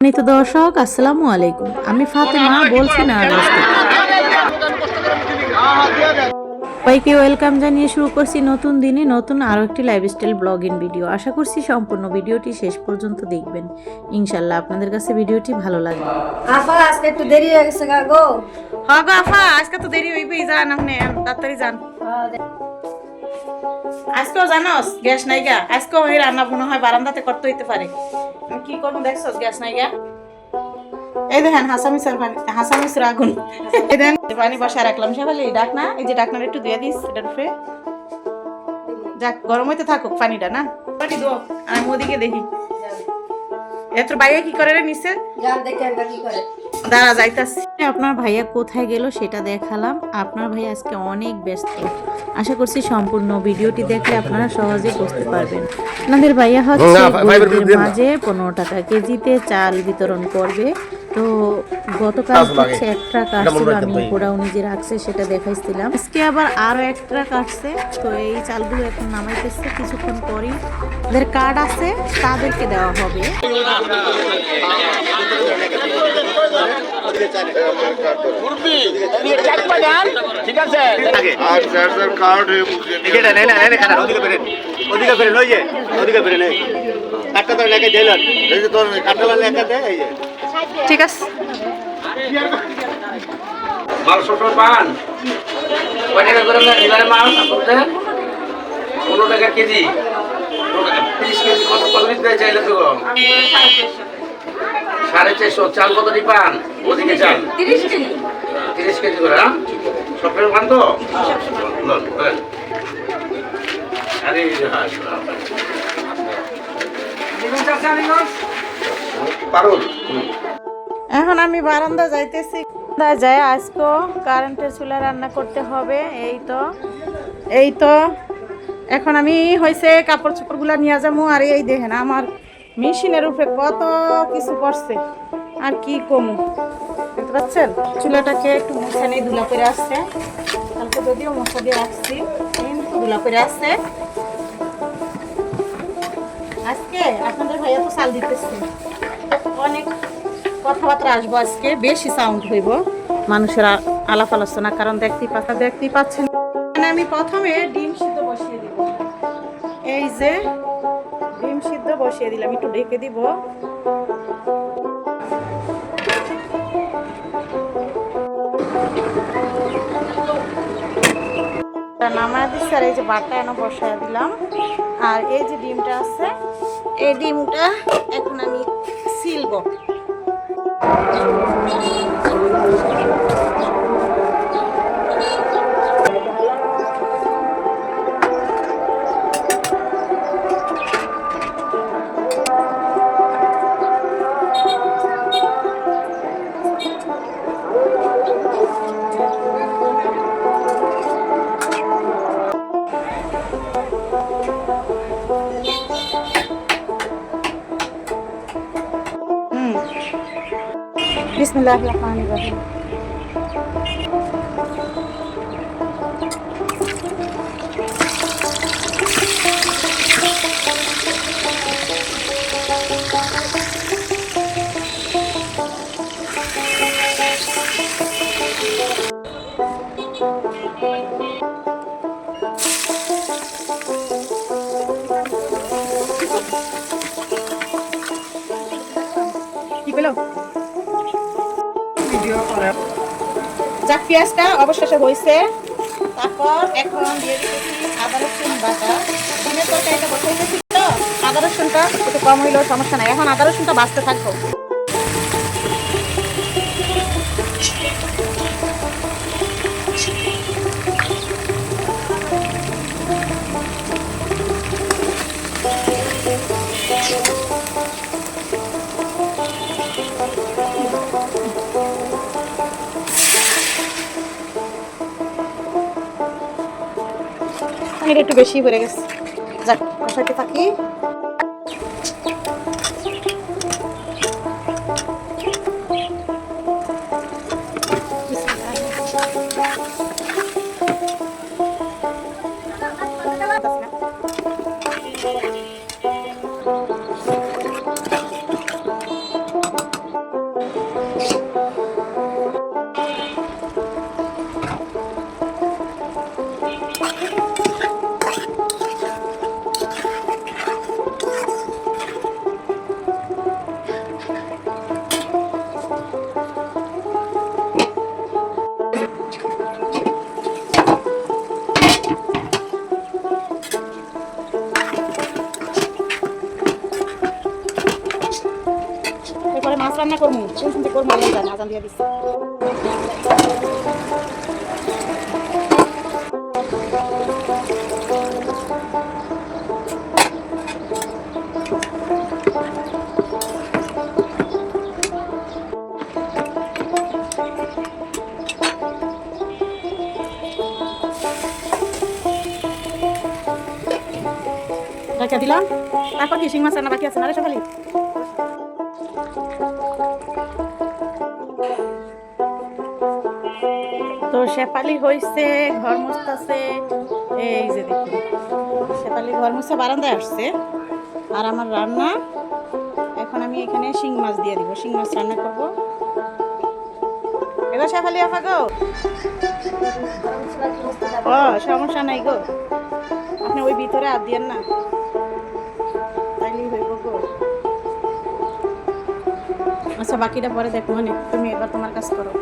সম্মানিত দর্শক আসসালামু আলাইকুম। আমি ফাতেমা বলছি না সবাইকে ওয়েলকাম জানিয়ে শুরু করছি নতুন দিনে নতুন আরও একটি লাইফস্টাইল ব্লগ ইন ভিডিও আশা করছি সম্পূর্ণ ভিডিওটি শেষ পর্যন্ত দেখবেন। ইনশাল্লাহ আপনাদের কাছে ভিডিওটি ভালো লাগবে। আপা আজকে একটু দেরি হয়ে গেছে গা গো। হ্যাঁ গো আফা আজকে তো দেরি হইবেই যান আপনি তাড়াতাড়ি যান। আজকেও জানোস গ্যাস নাই গা। আজকেও ওই রান্না মনে হয় বারান্দাতে করতে হইতে পারে। কি করব দেখছস গ্যাস নাই গা। এই দেখেন হাসামিসের পানি হাসামিসের আগুন। এই দেখেন পানি বসা রাখলাম। সকালে এই ডাক না এই যে ডাকনার একটু দিয়ে দিস এটার উপরে। যাক গরম হইতে থাকুক পানিটা না? পানি দো। আর আমি ওদিকে দেখি। এত বাইরে কি করে রে নিচে দাঁড়া যাইতাছি। আপনার ভাইয়া কোথায় গেল সেটা দেখালাম। আপনার ভাই আজকে অনেক ব্যস্ত। আশা করছি সম্পূর্ণ ভিডিওটি দেখলে আপনারা সহজে বুঝতে পারবেন। আপনাদের ভাইয়া হচ্ছে। মাঝে পনেরো টাকা কেজিতে চাল বিতরণ করবে। তো গতকাল হচ্ছে একটা এটা কাটছিল মনে আমি। পোড়াও নিজে রাখছে সেটা দেখাইছিলাম। আজকে আবার আরও একটা কাটছে তো এই চালগুলো এখন নামাইতেছে কিছুক্ষণ পরই যাদের কার্ড আছে তাদেরকে দেওয়া হবে। ঠিক আছে? আর স্যার স্যার কার্ড এটা নেই না নেই না ওদিকে ফেরেন। ওদিকে ফেরেন ওই যে ওদিকে ফেরেন এই। কাটটা তো লেখা দিলেন এই যে তোর কাটটা লেখা দেয় এই যে। ঠিক আছে। মাল সবসময় পান? কয় টাকা করে না এবারে মাল করতে পনেরো টাকা কেজি। টাকা, কেজি। কত কত দিতে চাইলে তো? সাড়ে চারশো চাল কতটি পান? ওদিকে চাল। তিরিশ কেজি। তিরিশ কেজি করে হ্যাঁ? সবসময় পান তো। আরে হ্যাঁ, এখন আমি বারান্দা যাইতেছি। যাই আজকেও কারেন্টের চুলা রান্না করতে হবে এই তো এই তো। এখন আমি হয়েছে কাপড় চোপড়গুলো নিয়ে যাব আর এই দেখেন আমার মেশিনের উপরে কত কিছু করছে। আর কি কমু? দেখতে পাচ্ছেন? চুলাটাকে একটু মুছে নেই ধুলা করে আসছে। কালকে যদিও মশা দিয়ে আসছি কিন্তু ধুলা করে আসছে। আজকে আপনাদের ভাইয়া তো চাল দিতেছে। অনেক কথাবার্তা আসব আজকে, বেশি সাউন্ড হইব। মানুষের আলাপ আলোচনা, কারণ দেখতেই পাচ্ছেন দেখতেই পাচ্ছেন। মানে আমি প্রথমে ডিম সিদ্ধ বসিয়ে দিব। এই যে সিদ্ধ বসিয়ে দিলাম, একটু ঢেকে দিব। নামায় দিচ্ছি আর এই যে বাটা এনে বসায় দিলাম। আর এই যে ডিমটা আছে, এই ডিমটা এখন আমি সিলব। Bismillahirrahmanirrahim. যাক, পেঁয়াজটা অবশেষে হয়েছে। তারপর এখন আদা রসুন বাটা। তো, আদা রসুনটা একটু কম হইলেও সমস্যা নাই। এখন আদা রসুনটা বাঁচতে থাকব। এটা একটু বেশি পড়ে গেছে। যাক কষাইতে থাকি। রান্না করব কোন শুনতে করব আমি জানি, আজান দিয়ে দিচ্ছি রেখে দিলাম। তারপর কি শিং মাছ রান্না বাকি আছে? না রে সকালে। তো শেফালি হয়েছে ঘর মুছতেছে। এই যে দেখুন শেপালি ঘর মুছে বারান্দায় আসছে। আর আমার রান্না, এখন আমি এখানে শিং মাছ দিয়ে দিব, শিং মাছ রান্না করব। এবার শেফালি আপা গো। ও, সমস্যা নাই গো। আপনি ওই ভিতরে হাত দিয়েন না। তাইলেই হইব গো। আচ্ছা বাকিটা পরে দেখো মানে তুমি এবার তোমার কাজ করো।